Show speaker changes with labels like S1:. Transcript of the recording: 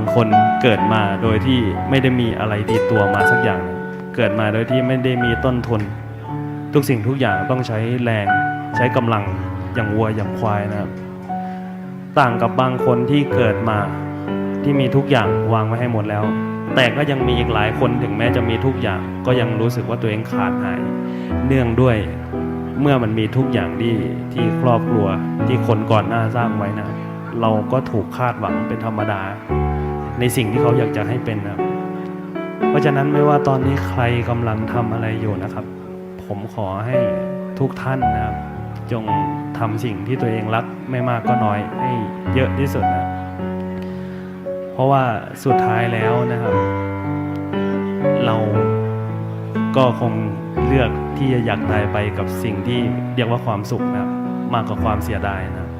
S1: างคนเกิดมาโดยที่ไม่ได้มีอะไรติดตัวมาสักอย่าง เกิดมาโดยที่ไม่ได้มีต้นทุน ทุกสิ่งทุกอย่างต้องใช้แรงใช้กำลังอย่างวัวอย่างควายนะครับ ต่างกับบางคนที่เกิดมาที่มีทุกอย่างวางไว้ให้หมดแล้ว แต่ก็ยังมีอีกหลายคนถึงแม้จะมีทุกอย่าง ก็ยังรู้สึกว่าตัวเองขาดหาย เนื่องด้วยเมื่อมันมีทุกอย่างที่ที่ครอบครัวที่คนก่อนหน้าสร้างไว้นะ เราก็ถูกคาดหวังเป็นธรรมดา ในสิ่งที่เขาอยากจะให้เป็นนะครับ เพราะฉะนั้นไม่ว่าตอนนี้ใครกำลังทำอะไรอยู่นะครับ ผมขอให้ทุกท่านนะครับ จงทำสิ่งที่ตัวเองรักไม่มากก็น้อยให้เยอะที่สุดนะเพราะว่าสุดท้ายแล้วนะครับ เราก็คงเลือกที่จะอยากตายไปกับสิ่งที่เรียกว่าความสุขนะครับ มากกว่าความเสียดายนะครับ